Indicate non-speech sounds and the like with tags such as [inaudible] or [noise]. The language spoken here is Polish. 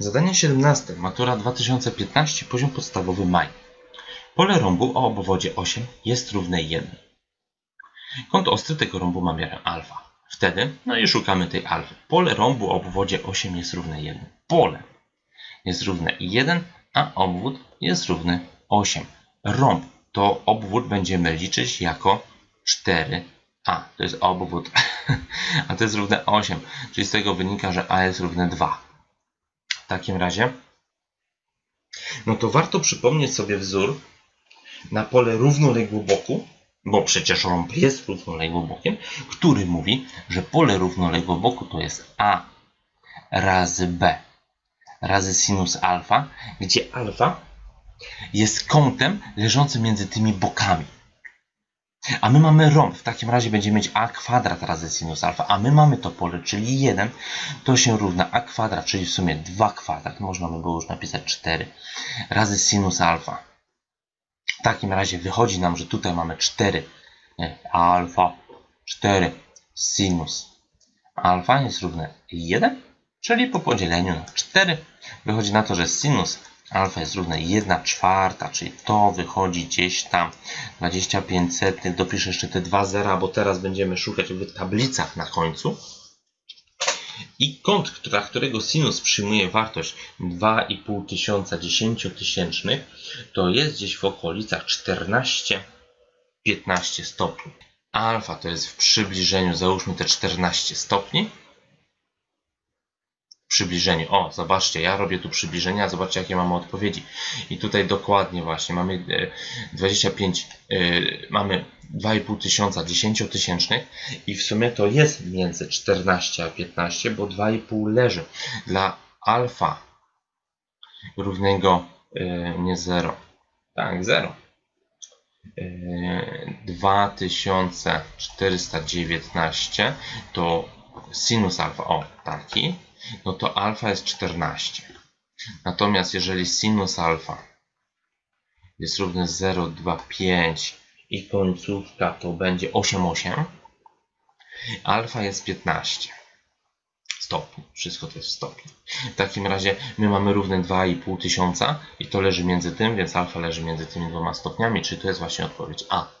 Zadanie 17. Matura 2015, poziom podstawowy maj. Pole rąbu o obwodzie 8 jest równe 1. Kąt ostry tego rąbu ma miarę alfa. Wtedy, no i szukamy tej alfy. Pole rąbu o obwodzie 8 jest równe 1. Pole jest równe 1, a obwód jest równy 8. Rąb to obwód będziemy liczyć jako 4a. To jest obwód, [laughs] a to jest równe 8. Czyli z tego wynika, że a jest równe 2. Takim razie, no to warto przypomnieć sobie wzór na pole równoległoboku, bo przecież rąb jest równoległobokiem, który mówi, że pole równoległoboku to jest a razy b razy sinus alfa, gdzie alfa jest kątem leżącym między tymi bokami. A my mamy rąb, w takim razie będziemy mieć a kwadrat razy sinus alfa, a my mamy to pole, czyli 1, to się równa a kwadrat, czyli w sumie 2 kwadrat, można by było już napisać 4, razy sinus alfa. W takim razie wychodzi nam, że tutaj mamy 4 nie, alfa, 4 sinus alfa jest równe 1, czyli po podzieleniu na 4 wychodzi na to, że sinus alfa jest równe 1 czwarta, czyli to wychodzi gdzieś tam 25 setnych. Dopiszę jeszcze te dwa zera, bo teraz będziemy szukać w tablicach na końcu. I kąt, dla którego sinus przyjmuje wartość 2,5 tysiąca 10 tysięcznych, to jest gdzieś w okolicach 14-15 stopni. Alfa to jest w przybliżeniu, załóżmy te 14 stopni przybliżenie. O, zobaczcie, ja robię tu przybliżenia, zobaczcie jakie mamy odpowiedzi. I tutaj dokładnie właśnie mamy e, 25, e, mamy 2,5 tysiąca 10 tysięcznych i w sumie to jest między 14 a 15, bo 2,5 leży. Dla alfa równego e, nie 0, tak 0. E, 2419 to sinus alfa, o taki, no to alfa jest 14. Natomiast jeżeli sinus alfa jest równy 0,25 i końcówka to będzie 8,8, alfa jest 15 stopni. Wszystko to jest w stopni. W takim razie my mamy równe 2,5 tysiąca i to leży między tym, więc alfa leży między tymi dwoma stopniami, czyli to jest właśnie odpowiedź A.